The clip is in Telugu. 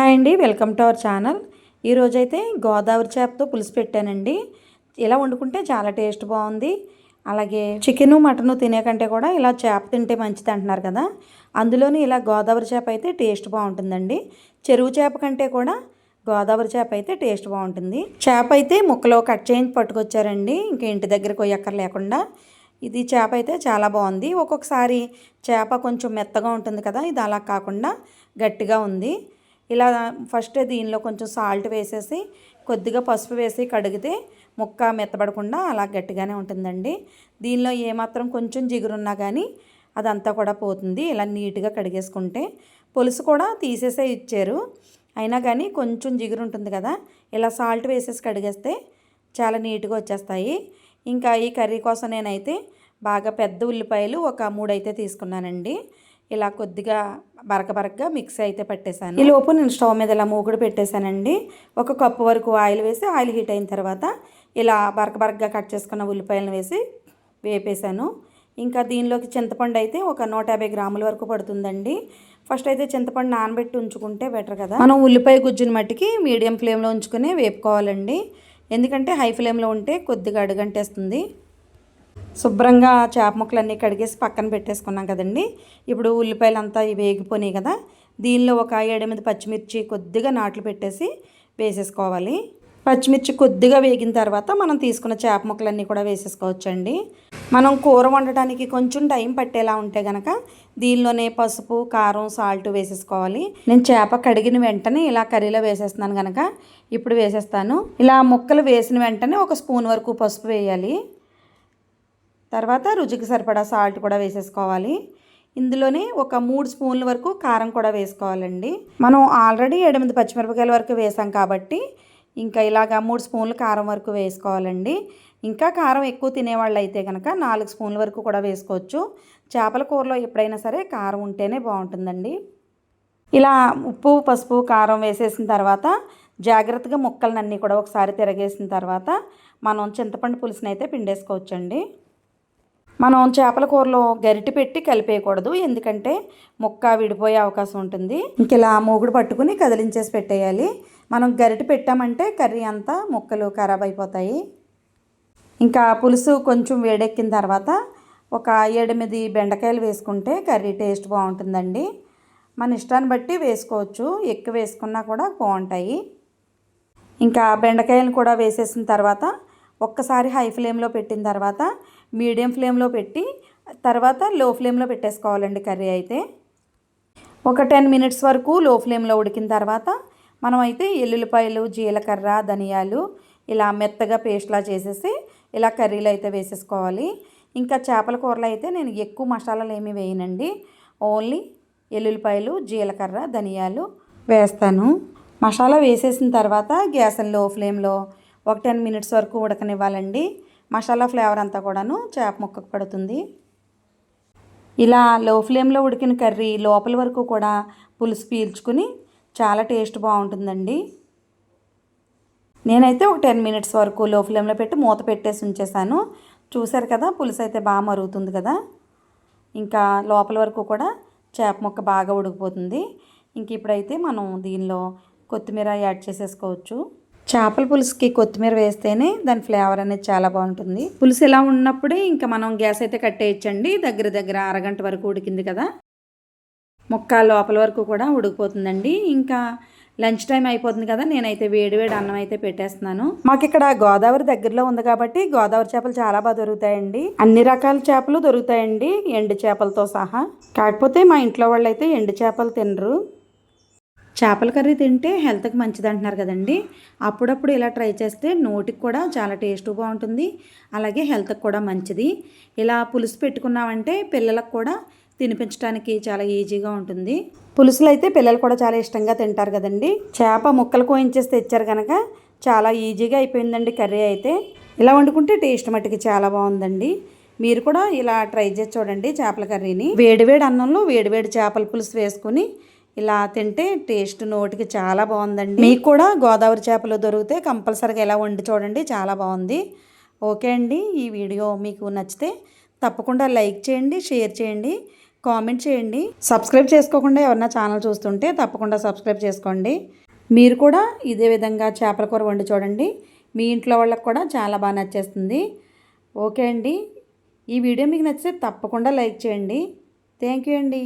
హాయ్ అండి వెల్కమ్ టు అవర్ ఛానల్. ఈరోజైతే గోదావరి చేపతో పులుసు పెట్టానండి. ఇలా వండుకుంటే చాలా టేస్ట్ బాగుంది. అలాగే చికెను మటను తినే కంటే కూడా ఇలా చేప తింటే మంచిది అంటున్నారు కదా. అందులోని ఇలా గోదావరి చేప అయితే టేస్ట్ బాగుంటుందండి. చెరువు చేప కంటే కూడా గోదావరి చేప అయితే టేస్ట్ బాగుంటుంది. చేప అయితే ముక్కలో కట్ చేయించి పట్టుకొచ్చారండి. ఇంకా ఇంటి దగ్గర కొయ్యక్కర్ లేకుండా ఇది చేప అయితే చాలా బాగుంది. ఒక్కొక్కసారి చేప కొంచెం మెత్తగా ఉంటుంది కదా ఇది అలా కాకుండా గట్టిగా ఉంది. ఇలా ఫస్ట్ దీనిలో కొంచెం సాల్ట్ వేసేసి కొద్దిగా పసుపు వేసి కడిగితే ముక్క మెత్తబడకుండా అలా గట్టిగానే ఉంటుందండి. దీనిలో ఏమాత్రం కొంచెం జిగురున్నా కానీ అదంతా కూడా పోతుంది. ఇలా నీట్గా కడిగేసుకుంటే పులుసు కూడా తీసేసే ఇచ్చారు. అయినా కానీ కొంచెం జిగురు ఉంటుంది కదా ఇలా సాల్ట్ వేసేసి కడిగేస్తే చాలా నీట్గా వచ్చేస్తాయి. ఇంకా ఈ కర్రీ కోసం నేనైతే బాగా పెద్ద ఉల్లిపాయలు ఒక మూడు అయితే తీసుకున్నానండి. ఇలా కొద్దిగా బరక బరకగా మిక్స్ అయితే పెట్టేశాను. ఈ లోపు నేను స్టవ్ మీద ఇలా మూగుడు పెట్టేశానండి. ఒక కప్పు వరకు ఆయిల్ వేసి ఆయిల్ హీట్ అయిన తర్వాత ఇలా బరక బరకగా కట్ చేసుకున్న ఉల్లిపాయలను వేసి వేపేశాను. ఇంకా దీనిలోకి చింతపండు అయితే ఒక నూట యాభై గ్రాముల వరకు పడుతుందండి. ఫస్ట్ అయితే చింతపండు నానబెట్టి ఉంచుకుంటే బెటర్ కదా. మనం ఉల్లిపాయ గుజ్జుని మట్టికి మీడియం ఫ్లేమ్లో ఉంచుకుని వేపుకోవాలండి. ఎందుకంటే హై ఫ్లేమ్లో ఉంటే కొద్దిగా అడుగంటేస్తుంది. శుభ్రంగా చేప ముక్కలన్నీ కడిగేసి పక్కన పెట్టేసుకున్నాం కదండి. ఇప్పుడు ఉల్లిపాయలు అంతా వేగిపోయినాయి కదా దీనిలో ఒక ఏడెనిమిది పచ్చిమిర్చి కొద్దిగా నాట్లు పెట్టేసి వేసేసుకోవాలి. పచ్చిమిర్చి కొద్దిగా వేగిన తర్వాత మనం తీసుకున్న చేప ముక్కలన్నీ కూడా వేసేసుకోవచ్చండి. మనం కూర వండటానికి కొంచెం టైం పట్టేలా ఉంటే గనక దీనిలోనే పసుపు కారం సాల్ట్ వేసేసుకోవాలి. నేను చేప కడిగిన వెంటనే ఇలా కర్రీలో వేసేస్తున్నాను కనుక ఇప్పుడు వేసేస్తాను. ఇలా ముక్కలు వేసిన వెంటనే ఒక స్పూన్ వరకు పసుపు వేయాలి. తర్వాత రుచికి సరిపడా సాల్ట్ కూడా వేసేసుకోవాలి. ఇందులోనే ఒక మూడు స్పూన్ల వరకు కారం కూడా వేసుకోవాలండి. మనం ఆల్రెడీ ఎనిమిది పచ్చిమిరపకాయల వరకు వేసాం కాబట్టి ఇంకా ఇలాగా మూడు స్పూన్లు కారం వరకు వేసుకోవాలండి. ఇంకా కారం ఎక్కువ తినేవాళ్ళు అయితే కనుక నాలుగు స్పూన్ల వరకు కూడా వేసుకోవచ్చు. చేపల కూరలో ఎప్పుడైనా సరే కారం ఉంటేనే బాగుంటుందండి. ఇలా ఉప్పు పసుపు కారం వేసేసిన తర్వాత జాగ్రత్తగా ముక్కలన్నీ కూడా ఒకసారి తిరగేసిన తర్వాత మనం చింతపండు పులుసునైతే పిండేసుకోవచ్చండి. మనం చేపల కూరలో గరిటె పెట్టి కలిపేయకూడదు. ఎందుకంటే ముక్క విడిపోయే అవకాశం ఉంటుంది. ఇంక ఇలా మూగుడు పట్టుకుని కదిలించేసి పెట్టేయాలి. మనం గరిటె పెట్టామంటే కర్రీ అంతా ముక్కలు ఖరాబ్ అయిపోతాయి. ఇంకా పులుసు కొంచెం వేడెక్కిన తర్వాత ఒక ఏడెనిమిది బెండకాయలు వేసుకుంటే కర్రీ టేస్ట్ బాగుంటుందండి. మన ఇష్టాన్ని బట్టి వేసుకోవచ్చు. ఎక్కువ వేసుకున్నా కూడా బాగుంటాయి. ఇంకా బెండకాయలను కూడా వేసేసిన తర్వాత ఒక్కసారి హై ఫ్లేమ్లో పెట్టిన తర్వాత మీడియం ఫ్లేమ్లో పెట్టి తర్వాత లో ఫ్లేమ్లో పెట్టేసుకోవాలండి కర్రీ అయితే. ఒక టెన్ మినిట్స్ వరకు లో ఫ్లేమ్లో ఉడికిన తర్వాత మనం అయితే ఎల్లుల్లిపాయలు జీలకర్ర ధనియాలు ఇలా మెత్తగా పేస్ట్లా చేసేసి ఇలా కర్రీలు అయితే వేసేసుకోవాలి. ఇంకా చేపల కూరలు అయితే నేను ఎక్కువ మసాలాలు ఏమీ వేయనండి. ఓన్లీ ఎల్లుల్లిపాయలు జీలకర్ర ధనియాలు వేస్తాను. మసాలా వేసేసిన తర్వాత గ్యాస్లో ఫ్లేమ్లో ఒక టెన్ మినిట్స్ వరకు ఉడకనివ్వాలండి. మసాలా ఫ్లేవర్ అంతా కూడాను చేప ముక్కకు పడుతుంది. ఇలా లో ఫ్లేమ్లో ఉడికిన కర్రీ లోపల వరకు కూడా పులుసు పీల్చుకుని చాలా టేస్ట్ బాగుంటుందండి. నేనైతే ఒక టెన్ మినిట్స్ వరకు లో ఫ్లేమ్లో పెట్టి మూత పెట్టేసి ఉంచేసాను. చూశారు కదా పులుసు అయితే బాగా మరుగుతుంది కదా. ఇంకా లోపల వరకు కూడా చేప ముక్క బాగా ఉడికిపోతుంది. ఇంక ఇప్పుడైతే మనం దీనిలో కొత్తిమీర యాడ్ చేసేసుకోవచ్చు. చేపల పులుసుకి కొత్తిమీర వేస్తేనే దాని ఫ్లేవర్ అనేది చాలా బాగుంటుంది. పులుసు ఇలా ఉన్నప్పుడే ఇంకా మనం గ్యాస్ అయితే కట్టేయచ్చండి. దగ్గర దగ్గర అరగంట వరకు ఉడికింది కదా. ముక్క లోపల వరకు కూడా ఉడికిపోతుందండి. ఇంకా లంచ్ టైం అయిపోతుంది కదా. నేనైతే వేడి వేడి అన్నం అయితే పెట్టేస్తున్నాను. మాకు ఇక్కడ గోదావరి దగ్గరలో ఉంది కాబట్టి గోదావరి చేపలు చాలా బాగా దొరుకుతాయండి. అన్ని రకాల చేపలు దొరుకుతాయండి. ఎండు చేపలతో సహా. కాకపోతే మా ఇంట్లో వాళ్ళు అయితే ఎండు చేపలు తినరు. చేపల కర్రీ తింటే హెల్త్కి మంచిది అంటున్నారు కదండి. అప్పుడప్పుడు ఇలా ట్రై చేస్తే నోటికి కూడా చాలా టేస్ట్ బాగుంటుంది. అలాగే హెల్త్కి కూడా మంచిది. ఇలా పులుసు పెట్టుకున్నామంటే పిల్లలకు కూడా తినిపించడానికి చాలా ఈజీగా ఉంటుంది. పులుసులు అయితే పిల్లలు కూడా చాలా ఇష్టంగా తింటారు కదండి. చేప ముక్కలు కోయించేసి తెచ్చారు కనుక చాలా ఈజీగా అయిపోయిందండి కర్రీ అయితే. ఇలా వండుకుంటే టేస్ట్ మట్టుకి చాలా బాగుందండి. మీరు కూడా ఇలా ట్రై చేసి చూడండి చేపల కర్రీని. వేడివేడి అన్నంలో వేడివేడి చేపల పులుసు వేసుకుని ఇలా తింటే టేస్ట్ నోటికి చాలా బాగుందండి. మీకు కూడా గోదావరి చేపలు దొరికితే కంపల్సరీగా ఇలా వండి చూడండి చాలా బాగుంది. ఓకే అండి ఈ వీడియో మీకు నచ్చితే తప్పకుండా లైక్ చేయండి షేర్ చేయండి కామెంట్ చేయండి. సబ్స్క్రైబ్ చేసుకోకుండా ఎవరన్నా ఛానల్ చూస్తుంటే తప్పకుండా సబ్స్క్రైబ్ చేసుకోండి. మీరు కూడా ఇదే విధంగా చేపల కూర వండి చూడండి. మీ ఇంట్లో వాళ్ళకి కూడా చాలా బాగా నచ్చేస్తుంది. ఓకే అండి ఈ వీడియో మీకు నచ్చితే తప్పకుండా లైక్ చేయండి. థ్యాంక్ యూ అండి.